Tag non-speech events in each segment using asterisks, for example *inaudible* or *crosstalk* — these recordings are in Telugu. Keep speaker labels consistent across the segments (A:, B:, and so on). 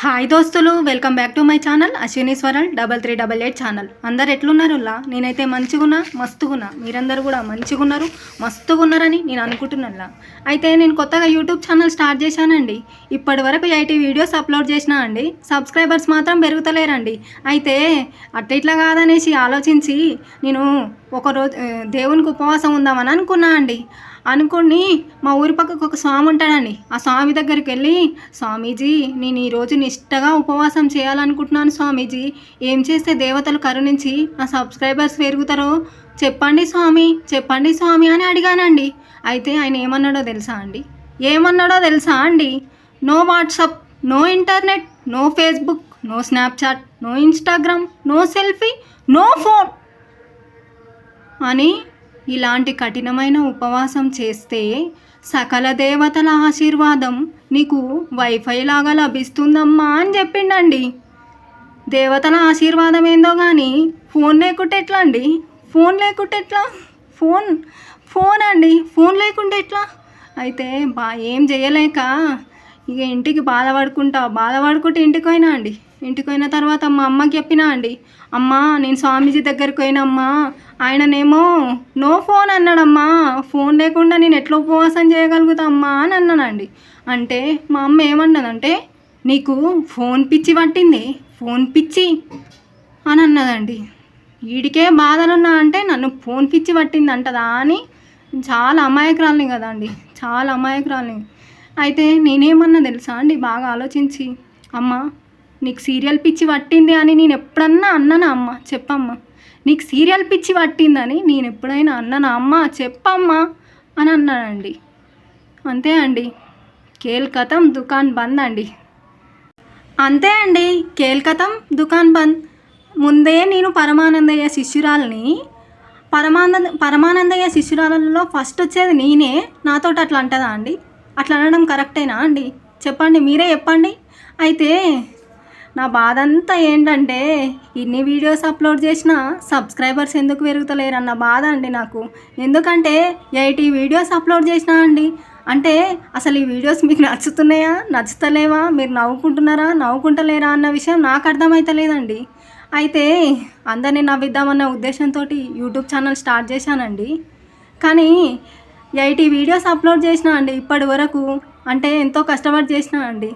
A: హాయ్ దోస్తులు welcome back to my channel అశ్వినీస్వరల్ double three double eight channel. అందరు ఎట్లున్నారులా నేనైతే మంచిగున్నా మస్తుగున్నా. మీరందరూ కూడా మంచిగున్నారు మస్తుగున్నారని నేను అనుకుంటున్నాను అయితే నేను కొత్తగా యూట్యూబ్ ఛానల్ స్టార్ట్ చేశానండి. ఇప్పటి వరకు ఎయిటీ వీడియోస్ అప్లోడ్ చేసినా అండి సబ్స్క్రైబర్స్ మాత్రం పెరుగుతలేరండి. అయితే అట్ట ఇట్లా కాదనేసి ఆలోచించి నేను ఒకరోజు దేవునికి ఉపవాసం ఉందామని అనుకున్నా అండి. అనుకోండి మా ఊరి పక్కకు ఒక స్వామి ఉంటాడండి. ఆ స్వామి దగ్గరికి వెళ్ళి స్వామీజీ నేను ఈరోజు నిష్టగా ఉపవాసం చేయాలనుకుంటున్నాను స్వామీజీ. ఏం చేస్తే దేవతలు కరుణించి నా సబ్స్క్రైబర్స్ పెరుగుతారో చెప్పండి స్వామి చెప్పండి స్వామి అని అడిగానండి. అయితే ఆయన ఏమన్నాడో తెలుసా అండి? ఏమన్నాడో తెలుసా అండి? No WhatsApp no internet no Facebook no Snapchat no Instagram no selfie no phone అని ఇలాంటి కఠినమైన ఉపవాసం చేస్తే సకల దేవతల ఆశీర్వాదం నీకు వైఫై లాగా లభిస్తుందమ్మా అని చెప్పిండండి. దేవతల ఆశీర్వాదం ఏందో కానీ ఫోన్ లేకుంటే ఎట్లా అండి ఫోన్ లేకుంటే ఎట్లా? ఫోన్ ఫోన్ అండి ఫోన్ లేకుంటే ఎట్లా? అయితే బా ఏం చేయలేక ఇక ఇంటికి బాధపడుకుంటా బాధపడుకుంటే ఇంటికి పోయినా అండి. ఇంటికి పోయిన తర్వాత మా అమ్మకి చెప్పినా అండి అమ్మా నేను స్వామీజీ దగ్గరికి పోయినమ్మా ఆయననేమో నో ఫోన్ అన్నాడమ్మా ఫోన్ లేకుండా నేను ఎట్లా ఉపవాసం చేయగలుగుతా అమ్మా అని అన్నానండి. అంటే మా అమ్మ ఏమన్నదంటే నీకు ఫోన్ పిచ్చి పట్టింది ఫోన్ పిచ్చి అని అన్నదండి. వీడికే బాధలున్నా అంటే నన్ను ఫోన్ పిచ్చి పట్టింది అంటదా అని చాలా అమాయకురాలిని కదండి చాలా అమాయకురాలిని. అయితే నేనేమన్నా తెలుసా అండి బాగా ఆలోచించి అమ్మ నీకు సీరియల్ పిచ్చి పట్టింది అని నేను ఎప్పుడన్నా అన్నానా అమ్మ? చెప్పమ్మా. నీకు సీరియల్ పిచ్చి పట్టిందని నేను ఎప్పుడైనా అన్నానా? అమ్మ చెప్పమ్మా అని అన్నానండి. అంతే అండి. కేల్కతం దుకాన్ బంద్ అండి. అంతే అండి. కేల్కతం దుకాన్ బంద్. ముందే నేను పరమానందయ్య శిష్యురాలని పరమానంద పరమానందయ్య శిష్యురాలలో ఫస్ట్ వచ్చేది నేనే. నాతో అట్లా అంటదా అండి? అట్లా అనడం కరెక్టేనా అండి? చెప్పండి మీరే చెప్పండి. అయితే నా బాధ అంతా ఏంటంటే ఇన్ని వీడియోస్ అప్లోడ్ చేసినా సబ్స్క్రైబర్స్ ఎందుకు పెరుగుతలేరన్న బాధ అండి నాకు. ఎందుకంటే ఎయిటీ వీడియోస్ అప్లోడ్ చేసినా అండి. అంటే అసలు ఈ వీడియోస్ మీకు నచ్చుతున్నాయా నచ్చుతలేవా మీరు నవ్వుకుంటున్నారా నవ్వుకుంటలేరా అన్న విషయం నాకు అర్థమవుతలేదండి అయితే అందరినీ నవ్విద్దామన్న ఉద్దేశంతో యూట్యూబ్ ఛానల్ స్టార్ట్ చేశానండి. కానీ ఎయిటీ వీడియోస్ అప్లోడ్ చేసినా అండి ఇప్పటి వరకు అంటే ఎంతో కష్టపడి చేసినా అండి.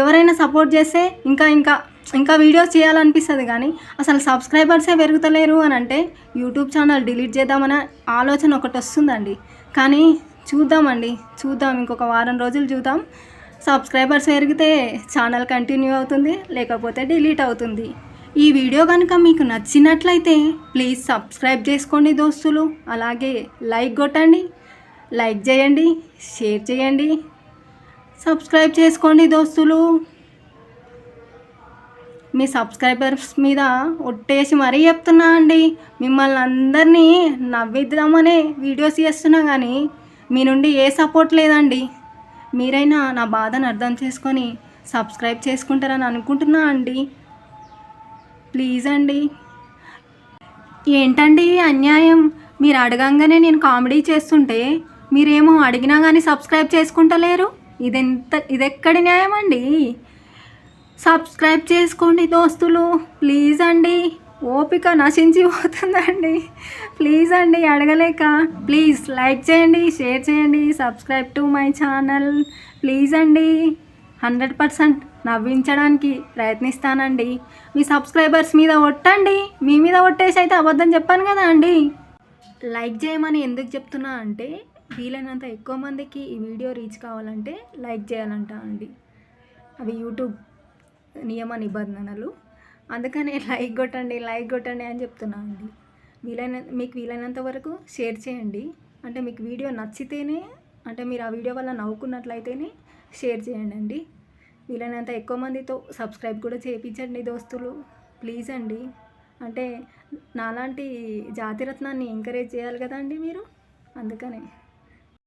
A: ఎవరైనా సపోర్ట్ చేస్తే ఇంకా ఇంకా ఇంకా వీడియోస్ చేయాలనిపిస్తుంది కానీ అసలు సబ్స్క్రైబర్సే పెరుగుతలేరు అని అంటే యూట్యూబ్ ఛానల్ డిలీట్ చేద్దామనే ఆలోచన ఒకటి వస్తుందండి. కానీ చూద్దామండి చూద్దాం ఇంకొక వారం రోజులు చూద్దాం. సబ్స్క్రైబర్స్ పెరిగితే ఛానల్ కంటిన్యూ అవుతుంది లేకపోతే డిలీట్ అవుతుంది. ఈ వీడియో కనుక మీకు నచ్చినట్లయితే ప్లీజ్ సబ్స్క్రైబ్ చేసుకోండి దోస్తులు. అలాగే లైక్ కొట్టండి లైక్ చేయండి షేర్ చేయండి. సబ్స్క్రైబ్ చేసుకోండి దోస్తులు. మీ సబ్స్క్రైబర్స్ మీద ఒట్టేసి మరీ చెప్తున్నా అండి మిమ్మల్ని అందరినీ నవ్విద్దామనే వీడియోస్ చేస్తున్నా కానీ మీ నుండి ఏ సపోర్ట్ లేదండి. మీరైనా నా బాధను అర్థం చేసుకొని సబ్స్క్రైబ్ చేసుకుంటారని అనుకుంటున్నా అండి. ప్లీజ్ అండి. ఏంటండి అన్యాయం? మీరు అడగంగానే నేను కామెడీ చేస్తుంటే మీరేమో అడిగినా కానీ సబ్స్క్రైబ్ చేసుకుంటలేరు? ఇదెంత ఇదెక్కడి న్యాయం అండి సబ్స్క్రైబ్ చేసుకోండి దోస్తులు. ప్లీజ్ అండి. ఓపిక నశించిపోతుందండి. ప్లీజ్ అండి అడగలేక. ప్లీజ్ లైక్ చేయండి షేర్ చేయండి subscribe to my channel. Please అండి. హండ్రెడ్ పర్సెంట్ నవ్వించడానికి ప్రయత్నిస్తానండి. మీ సబ్స్క్రైబర్స్ మీద ఒట్టండి. మీ మీద ఒట్టేసి అయితే అబద్ధం చెప్పాను కదా అండి. లైక్ చేయమని ఎందుకు చెప్తున్నా అంటే వీలైనంత ఎక్కువ మందికి ఈ వీడియో రీచ్ కావాలంటే లైక్ చేయాలంట అండి. అవి యూట్యూబ్ నియమ నిబంధనలు. అందుకనే *laughs* లైక్ కొట్టండి లైక్ కొట్టండి అని చెప్తున్నా అండి. వీలైన మీకు వీలైనంత వరకు షేర్ చేయండి. అంటే మీకు వీడియో నచ్చితేనే అంటే మీరు ఆ వీడియో వల్ల నవ్వుకున్నట్లయితేనే షేర్ చేయండి అండి. వీలైనంత ఎక్కువ మందితో సబ్స్క్రైబ్ కూడా చేయించండి దోస్తులు. ప్లీజ్ అండి. అంటే నాలాంటి జాతిరత్నాన్ని ఎంకరేజ్ చేయాలి కదండి మీరు? అందుకనే.